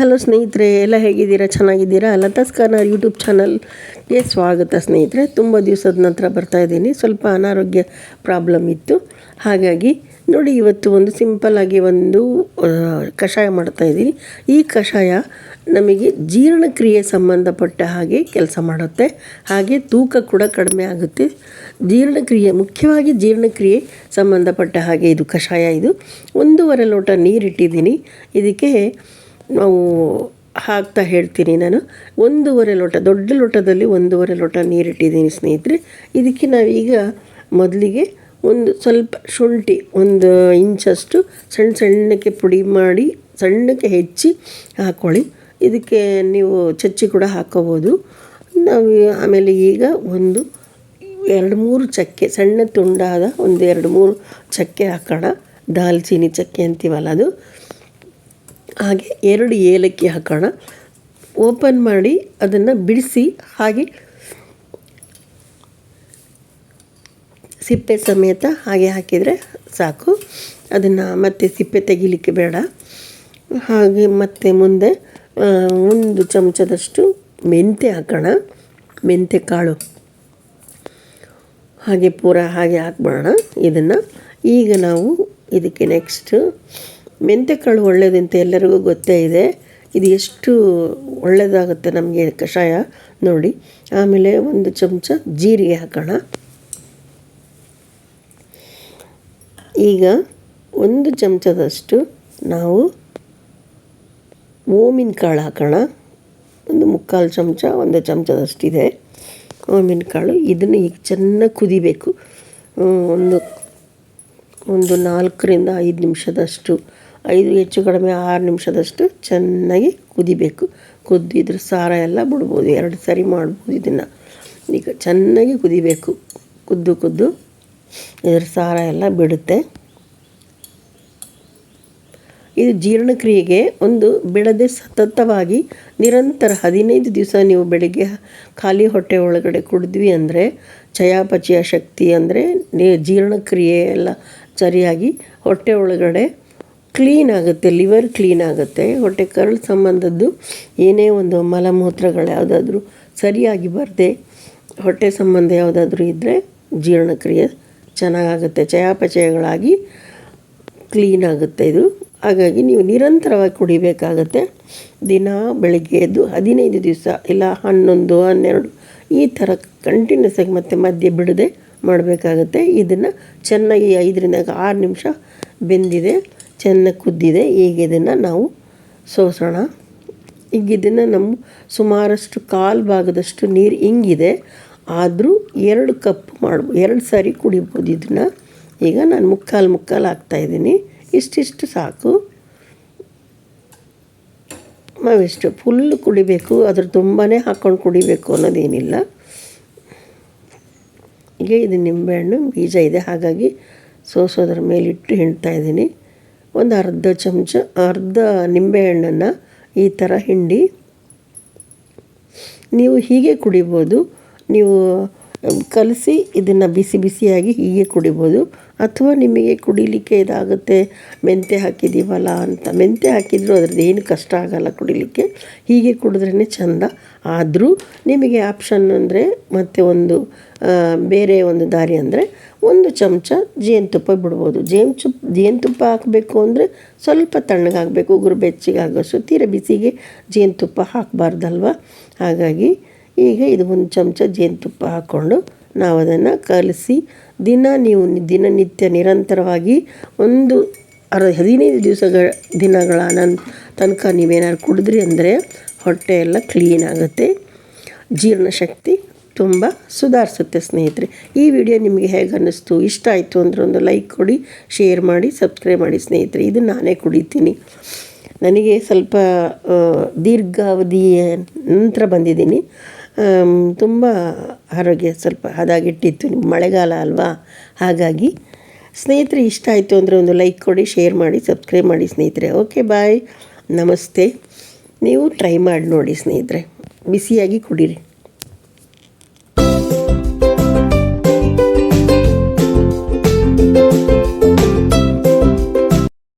Hello ಸ್ನೇಹಿತರೆ, ಎಲ್ಲ ಹೇಗಿದ್ದೀರಾ? ಚೆನ್ನಾಗಿದ್ದೀರಾ? ಲತಾಸ್ ಯೂಟ್ಯೂಬ್ ಚಾನಲ್ಗೆ ಸ್ವಾಗತ ಸ್ನೇಹಿತರೆ. ತುಂಬ ದಿವಸದ ನಂತರ ಬರ್ತಾ ಇದ್ದೀನಿ. ಸ್ವಲ್ಪ ಅನಾರೋಗ್ಯ ಪ್ರಾಬ್ಲಮ್ ಇತ್ತು. ಹಾಗಾಗಿ ನೋಡಿ, ಇವತ್ತು ಒಂದು ಸಿಂಪಲ್ಲಾಗಿ ಒಂದು ಕಷಾಯ ಮಾಡ್ತಾಯಿದ್ದೀನಿ ಈ ಕಷಾಯ ನಮಗೆ ಜೀರ್ಣಕ್ರಿಯೆ ಸಂಬಂಧಪಟ್ಟ ಹಾಗೆ ಕೆಲಸ ಮಾಡುತ್ತೆ. ಹಾಗೆ ತೂಕ ಕೂಡ ಕಡಿಮೆ ಆಗುತ್ತೆ. ಜೀರ್ಣಕ್ರಿಯೆ, ಮುಖ್ಯವಾಗಿ ಜೀರ್ಣಕ್ರಿಯೆ ಸಂಬಂಧಪಟ್ಟ ಹಾಗೆ ಇದು ಕಷಾಯ ಇದು. ಒಂದೂವರೆ ಲೋಟ ನೀರಿಟ್ಟಿದ್ದೀನಿ. ಇದಕ್ಕೆ ನಾವು ಹಾಕ್ತಾ ಹೇಳ್ತೀನಿ ನಾನು. ಒಂದೂವರೆ ಲೋಟ, ದೊಡ್ಡ ಲೋಟದಲ್ಲಿ ಒಂದೂವರೆ ಲೋಟ ನೀರಿಟ್ಟಿದ್ದೀನಿ ಸ್ನೇಹಿತರೆ. ಇದಕ್ಕೆ ನಾವೀಗ ಮೊದಲಿಗೆ ಒಂದು ಸ್ವಲ್ಪ ಶುಂಠಿ, ಒಂದು ಇಂಚಷ್ಟು ಸಣ್ಣ ಸಣ್ಣಕ್ಕೆ ಪುಡಿ ಮಾಡಿ ಸಣ್ಣಕ್ಕೆ ಹೆಚ್ಚಿ ಹಾಕ್ಕೊಳ್ಳಿ ಇದಕ್ಕೆ ನೀವು ಚಚ್ಚಿ ಕೂಡ ಹಾಕ್ಕೋಬೋದು ನಾವು ಆಮೇಲೆ ಈಗ ಒಂದು ಎರಡು ಮೂರು ಚಕ್ಕೆ, ಸಣ್ಣ ತುಂಡಾದ ಒಂದು ಎರಡು ಮೂರು ಚಕ್ಕೆ ಹಾಕೋಣ. ದಾಲ್ಚೀನಿ ಚಕ್ಕೆ ಅಂತೀವಲ್ಲ ಅದು. ಹಾಗೆ ಎರಡು ಏಲಕ್ಕಿ ಹಾಕೋಣ. ಓಪನ್ ಮಾಡಿ ಅದನ್ನು ಬಿಡಿಸಿ ಹಾಗೆ ಸಿಪ್ಪೆ ಸಮೇತ ಹಾಗೆ ಹಾಕಿದರೆ ಸಾಕು. ಅದನ್ನು ಮತ್ತೆ ಸಿಪ್ಪೆ ತೆಗಿಲಿಕ್ಕೆ ಬೇಡ. ಹಾಗೆ ಮತ್ತೆ ಮುಂದೆ ಒಂದು ಚಮಚದಷ್ಟು ಮೆಂತೆ ಹಾಕೋಣ. ಮೆಂತೆ ಕಾಳು. ಹಾಗೆ ಪೂರ ಹಾಗೆ ಹಾಕ್ಬಿಡೋಣ ಇದನ್ನು ಈಗ ನಾವು ಇದಕ್ಕೆ ನೆಕ್ಸ್ಟ್ ಮೆಂತೆಕಾಳು ಒಳ್ಳೆಯದಂತ ಎಲ್ಲರಿಗೂ ಗೊತ್ತೇ ಇದೆ. ಇದು ಎಷ್ಟು ಒಳ್ಳೆಯದಾಗುತ್ತೆ ನಮಗೆ ಕಷಾಯ ನೋಡಿ. ಆಮೇಲೆ ಒಂದು ಚಮಚ ಜೀರಿಗೆ ಹಾಕೋಣ. ಈಗ ಒಂದು ಚಮಚದಷ್ಟು ನಾವು ಓಮಿನ ಕಾಳು ಹಾಕೋಣ. ಒಂದು ಮುಕ್ಕಾಲು ಚಮಚ, ಒಂದು ಚಮಚದಷ್ಟಿದೆ ಓಮಿನ ಕಾಳು ಇದನ್ನು ಈಗ ಚೆನ್ನಾಗಿ ಕುದಿಬೇಕು. ಒಂದು ಒಂದು ನಾಲ್ಕರಿಂದ ಐದು ನಿಮಿಷದಷ್ಟು ಐದು ಹೆಚ್ಚು ಕಡಿಮೆ ಆರು ನಿಮಿಷದಷ್ಟು ಚೆನ್ನಾಗಿ ಕುದಿಬೇಕು. ಕುದ್ದಿದ್ರ ಸಾರ ಎಲ್ಲ ಬಿಡ್ಬೋದು. ಎರಡು ಸರಿ ಮಾಡ್ಬೋದು ಇದನ್ನು. ಈಗ ಚೆನ್ನಾಗಿ ಕುದಿಬೇಕು. ಕುದ್ದು ಕುದ್ದು ಇದ್ರ ಸಾರ ಎಲ್ಲ ಬಿಡುತ್ತೆ. ಇದು ಜೀರ್ಣಕ್ರಿಯೆಗೆ ಒಂದು ಬಿಡದೆ ಸತತವಾಗಿ ನಿರಂತರ ಹದಿನೈದು ದಿವಸ ನೀವು ಬೆಳಿಗ್ಗೆ ಖಾಲಿ ಹೊಟ್ಟೆ ಒಳಗಡೆ ಕುಡಿದ್ವಿ ಅಂದರೆ ಚಯಾಪಚಯ ಶಕ್ತಿ ಅಂದರೆ ಜೀರ್ಣಕ್ರಿಯೆ ಎಲ್ಲ ಸರಿಯಾಗಿ ಹೊಟ್ಟೆ ಒಳಗಡೆ ಕ್ಲೀನ್ ಆಗುತ್ತೆ ಲಿವರ್ ಕ್ಲೀನ್ ಆಗುತ್ತೆ. ಹೊಟ್ಟೆ ಕರಳು ಸಂಬಂಧದ್ದು ಏನೇ ಒಂದು ಮಲಮೂತ್ರಗಳು ಯಾವುದಾದ್ರೂ ಸರಿಯಾಗಿ ಬರದೆ, ಹೊಟ್ಟೆ ಸಂಬಂಧ ಯಾವುದಾದ್ರೂ ಇದ್ದರೆ ಜೀರ್ಣಕ್ರಿಯೆ ಚೆನ್ನಾಗಾಗುತ್ತೆ. ಚಯಾಪಚಯಗಳಾಗಿ ಕ್ಲೀನ್ ಆಗುತ್ತೆ ಇದು. ಹಾಗಾಗಿ ನೀವು ನಿರಂತರವಾಗಿ ಕುಡಿಬೇಕಾಗತ್ತೆ. ದಿನ, ಬೆಳಗ್ಗೆ ಎದ್ದು ಹದಿನೈದು ದಿವಸ ಇಲ್ಲ, ಹನ್ನೊಂದು, ಹನ್ನೆರಡು ಈ ಥರ ಕಂಟಿನ್ಯೂಸ್ ಆಗಿ ಮತ್ತೆ ಮಧ್ಯೆ ಬಿಡದೆ ಮಾಡಬೇಕಾಗತ್ತೆ. ಇದನ್ನು ಚೆನ್ನಾಗಿ ಐದರಿಂದ ಆರು ನಿಮಿಷ ಬೆಂದಿದೆ. ಚೆನ್ನಾಗಿ ಕುದ್ದಿದೆ. ಈಗ ಇದನ್ನು ನಾವು ಸೋಸೋಣ. ಈಗ ಇದನ್ನು ನಮ್ಮ ಸುಮಾರಷ್ಟು ಕಾಲು ಭಾಗದಷ್ಟು ನೀರು ಹಿಂಗಿದೆ ಆದರೂ ಎರಡು ಕಪ್ ಮಾಡ್ಬೋದು ಎರಡು ಸಾರಿ ಕುಡಿಬೋದು ಇದನ್ನು. ಈಗ ನಾನು ಮುಕ್ಕಾಲು ಮುಕ್ಕಾಲು ಹಾಕ್ತಾಯಿದ್ದೀನಿ ಇಷ್ಟಿಷ್ಟು ಸಾಕು. ನಾವೆಷ್ಟು ಫುಲ್ ಕುಡಿಬೇಕು, ಅದ್ರ ತುಂಬಾ ಹಾಕ್ಕೊಂಡು ಕುಡಿಬೇಕು ಅನ್ನೋದೇನಿಲ್ಲ. ಈಗ ಇದು ನಿಂಬೆಹಣ್ಣು ಬೀಜ ಇದೆ. ಹಾಗಾಗಿ ಸೋಸೋದ್ರ ಮೇಲಿಟ್ಟು ಹಿಂಡ್ತಾ ಇದ್ದೀನಿ. ಒಂದು ಅರ್ಧ ಚಮಚ ಅರ್ಧ ನಿಂಬೆಹಣ್ಣನ್ನು ಈ ಥರ ಹಿಂಡಿ. ನೀವು ಹೀಗೆ ಕುಡಿಬೋದು. ನೀವು ಕಲಸಿ ಇದನ್ನು ಬಿಸಿ ಬಿಸಿಯಾಗಿ ಹೀಗೆ ಕುಡಿಬೋದು. ಅಥವಾ ನಿಮಗೆ ಕುಡಿಲಿಕ್ಕೆ ಇದಾಗುತ್ತೆ, ಮೆಂತ್ಯ ಹಾಕಿದ್ದೀವಲ್ಲ ಅಂತ. ಮೆಂತ್ಯ ಹಾಕಿದರೂ ಅದ್ರದ್ದು ಏನು ಕಷ್ಟ ಆಗಲ್ಲ ಕುಡಿಲಿಕ್ಕೆ. ಹೀಗೆ ಕುಡಿದ್ರೇ ಚೆಂದ. ಆದರೂ ನಿಮಗೆ ಆಪ್ಷನ್ ಅಂದರೆ ಮತ್ತು ಒಂದು ಬೇರೆ ಒಂದು ದಾರಿ ಅಂದರೆ ಒಂದು ಚಮಚ ಜೇನುತುಪ್ಪ ಬಿಡ್ಬೋದು. ಜೇನುತುಪ್ಪ ಜೇನುತುಪ್ಪ ಹಾಕಬೇಕು ಅಂದರೆ ಸ್ವಲ್ಪ ತಣ್ಣಗಾಗಬೇಕು. ಉಗುರು ಬೆಚ್ಚಿಗೆ ಆಗೋಷ್ಟು ತೀರ ಬಿಸಿಗೆ ಜೇನುತುಪ್ಪ ಹಾಕಬಾರ್ದಲ್ವ? ಹಾಗಾಗಿ ಈಗ ಇದು ಒಂದು ಚಮಚ ಜೇನುತುಪ್ಪ ಹಾಕ್ಕೊಂಡು ನಾವು ಅದನ್ನು ಕಲಸಿ ದಿನ ನೀವು ದಿನನಿತ್ಯ ನಿರಂತರವಾಗಿ ಒಂದು ಅರ ಹದಿನೈದು ದಿವಸಗಳ ದಿನಗಳ ನನ್ನ ತನಕ ನೀವೇನಾದ್ರು ಕುಡಿದ್ರಿ ಅಂದರೆ ಹೊಟ್ಟೆ ಎಲ್ಲ ಕ್ಲೀನ್ ಆಗುತ್ತೆ. ಜೀರ್ಣಶಕ್ತಿ ತುಂಬ ಸುಧಾರಿಸುತ್ತೆ ಸ್ನೇಹಿತರೆ. ಈ ವಿಡಿಯೋ ನಿಮಗೆ ಹೇಗೆ ಅನ್ನಿಸ್ತು, ಇಷ್ಟ ಆಯಿತು ಅಂದರೆ ಒಂದು ಲೈಕ್ ಕೊಡಿ, ಶೇರ್ ಮಾಡಿ, ಸಬ್ಸ್ಕ್ರೈಬ್ ಮಾಡಿ ಸ್ನೇಹಿತರೆ. ಇದು ನಾನೇ ಕುಡಿತೀನಿ. ನನಗೆ ಸ್ವಲ್ಪ ದೀರ್ಘಾವಧಿಯ ನಂತರ ಬಂದಿದ್ದೀನಿ. ತುಂಬ ಆರೋಗ್ಯ ಸ್ವಲ್ಪ ಹದಾಗಿಟ್ಟಿತ್ತು. ಮಳೆಗಾಲ ಅಲ್ವಾ? ಹಾಗಾಗಿ ಸ್ನೇಹಿತರೆ, ಇಷ್ಟ ಆಯಿತು ಅಂದರೆ ಒಂದು ಲೈಕ್ ಕೊಡಿ ಶೇರ್ ಮಾಡಿ ಸಬ್ಸ್ಕ್ರೈಬ್ ಮಾಡಿ ಸ್ನೇಹಿತರೆ. ಓಕೆ ಬಾಯ್ ನಮಸ್ತೆ. ನೀವು ಟ್ರೈ ಮಾಡಿ ನೋಡಿ ಸ್ನೇಹಿತರೆ. ಬಿಸಿಯಾಗಿ ಕುಡೀರಿ.